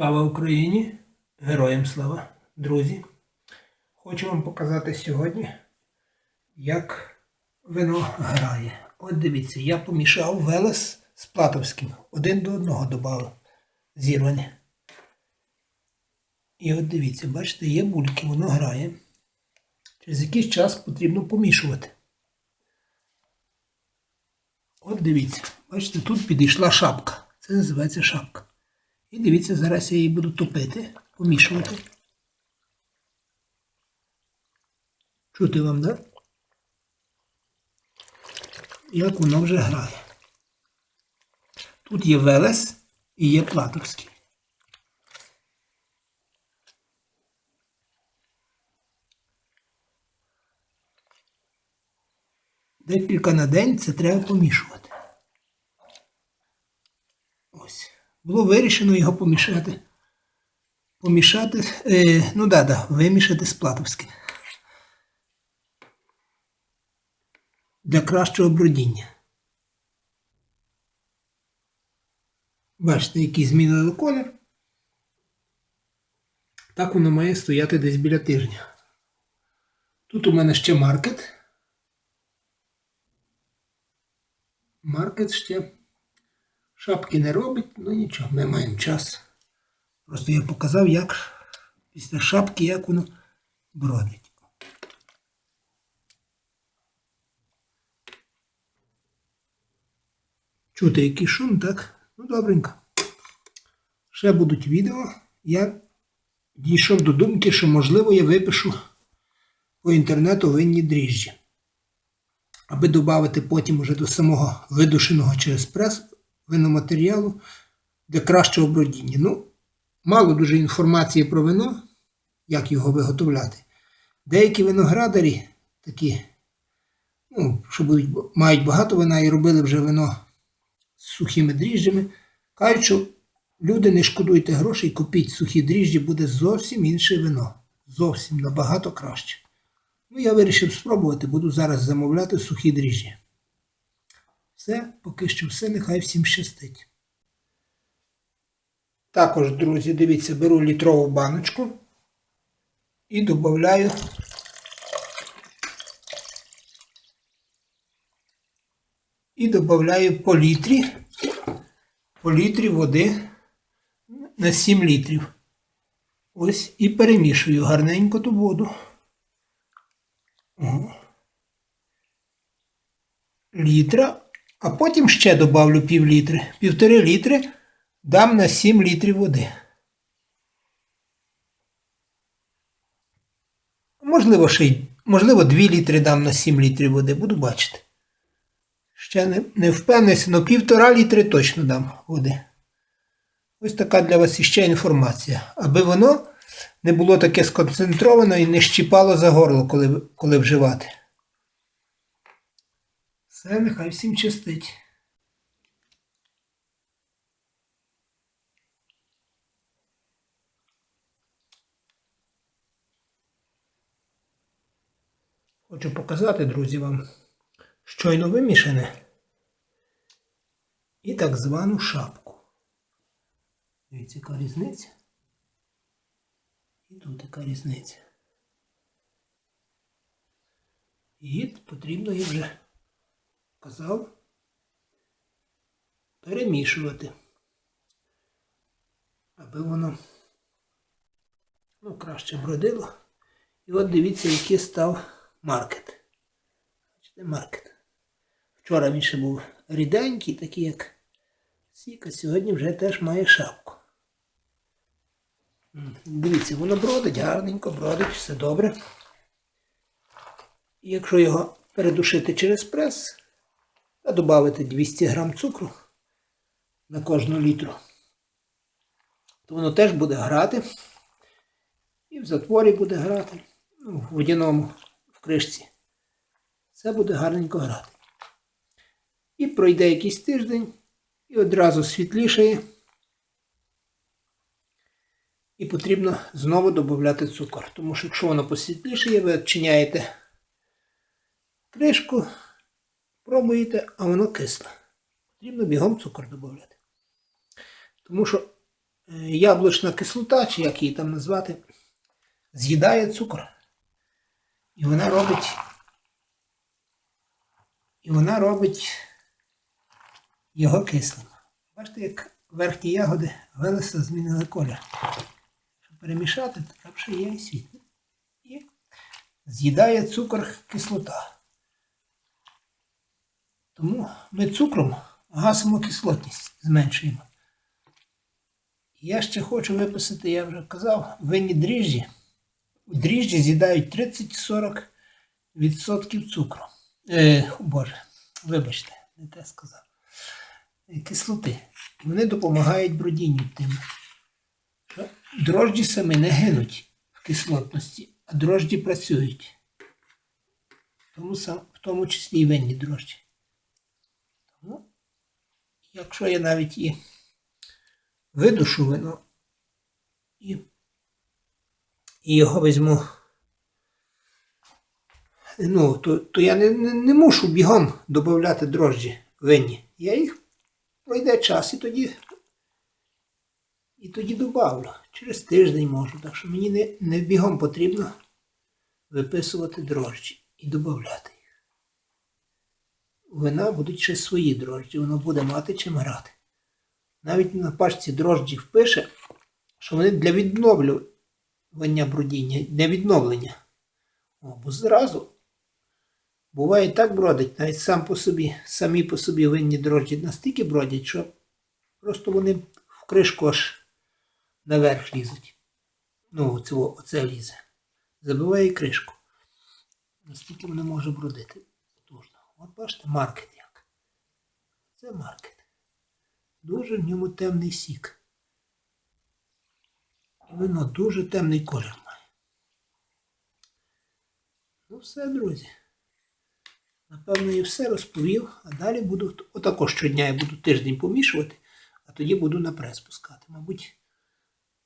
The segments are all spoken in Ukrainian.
Слава Україні! Героям слава, друзі! Хочу вам показати сьогодні, як вино грає. От дивіться, я помішав велес з платовським. Один до одного додав зірвані. І от дивіться, бачите, є бульки, воно грає. Через якийсь час потрібно помішувати. От дивіться, бачите, тут підійшла шапка. Це називається шапка. І дивіться, зараз я її буду топити, помішувати. Чути вам, да? Як воно вже грає. Тут є Велес і є Платовський. Декілька на день це треба помішувати. Ось. Було вирішено його помішати. Помішати, е, ну да, да, вимішати з Платовським. Для кращого бродіння. Бачите, який змінили колір. Так воно має стояти десь біля тижня. Тут у мене ще маркет. Маркет ще шапки не робить, ну нічого, ми маємо час. Просто я показав, як після шапки, як воно бродить. Чути який шум, так? Ну, добренько. Ще будуть відео. Я дійшов до думки, що можливо я випишу по інтернету винні дріжджі. Аби додати потім уже до самого видушеного через прес виноматеріалу для кращого бродіння. Ну, мало дуже інформації про вино, як його виготовляти. Деякі виноградарі такі, ну, що будуть, мають багато вина і робили вже вино з сухими дріжджами, кажуть, що люди не шкодуйте грошей, купіть сухі дріжджі, буде зовсім інше вино. Зовсім набагато краще. Ну, я вирішив спробувати, буду зараз замовляти сухі дріжджі. Все, поки що все, нехай всім щастить. Також, друзі, дивіться, беру літрову баночку і додаю і додаю по літрі, по літрі води на 7 літрів. Ось і перемішую гарненько ту воду. Літра, а потім ще добавлю пів літри. Півтори літри дам на 7 літрів води. Можливо, ще й, можливо, 2 літри дам на 7 літрів води, буду бачити. Ще не, не впевнився, але півтора літри точно дам води. Ось така для вас іще інформація. Аби воно не було таке сконцентровано і не щіпало за горло, коли, коли вживати. Все, нехай всім щастить. Хочу показати, друзі, вам щойно вимішане і так звану шапку. Дивіться, яка різниця. І тут така різниця. І потрібно її вже казав перемішувати, аби воно ну, краще бродило. І от дивіться, який став маркет. Бачите, маркет. Вчора він ще був ріденький, такий як сік, а сьогодні вже теж має шапку. Дивіться, воно бродить, гарненько бродить, все добре. І якщо його передушити через прес, та додати 200 грам цукру на кожну літру, то воно теж буде грати. І в затворі буде грати, ну, в водяному, в кришці. Це буде гарненько грати. І пройде якийсь тиждень, і одразу світлішає. І потрібно знову додати цукор. Тому що якщо воно посвітлішає, ви відчиняєте кришку, пробуєте, а воно кисле. Потрібно бігом цукор додати. Тому що е, яблучна кислота, чи як її там назвати, з'їдає цукор. І вона робить. І вона робить його кислим. Бачите, як верхні ягоди велеса змінили колір. Щоб перемішати, то ще є і світло. І з'їдає цукор кислота. Тому ми цукром гасимо кислотність, зменшуємо. Я ще хочу виписати, я вже казав, винні дріжджі. Дріжджі з'їдають 30-40% цукру. Е, Боже, вибачте, не те сказав. Е, Кислоти. Вони допомагають бродінню тим. Дрожджі самі не гинуть в кислотності, а дрожджі працюють. Тому, в тому числі і винні дрожджі. Якщо я навіть і видушу вино і, і його візьму, ну, то, то я не, не, не мушу бігом додати дрожджі винні. Я їх пройде час і тоді, і тоді добавлю. Через тиждень можу. Так що мені не, не бігом потрібно виписувати дрожджі і додати вина будуть ще свої дрожджі, воно буде мати чим грати. Навіть на пачці дрожджів пише, що вони для відновлювання бродіння, для відновлення. О, бо зразу буває так бродить, навіть сам по собі, самі по собі винні дрожджі настільки бродять, що просто вони в кришку аж наверх лізуть. Ну, оце, оце лізе. Забиває кришку. Настільки воно може бродити. Бачите, маркет як. Це маркет. Дуже в ньому темний сік. І воно дуже темний колір має. Ну все, друзі. Напевно, я все розповів, а далі буду отако щодня я буду тиждень помішувати, а тоді буду на прес пускати. Мабуть,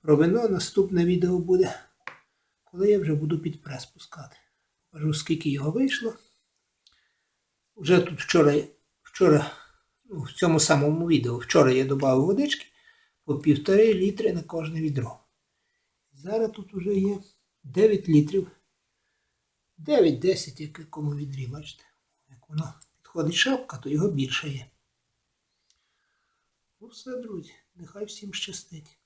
про вино наступне відео буде, коли я вже буду під прес пускати. Покажу, скільки його вийшло. Вже тут вчора, вчора ну, в цьому самому відео, вчора я додав водички по півтори літри на кожне відро. Зараз тут вже є 9 літрів. 9-10, як якому відрі, бачите? Як воно підходить шапка, то його більше є. Ну все, друзі, нехай всім щастить.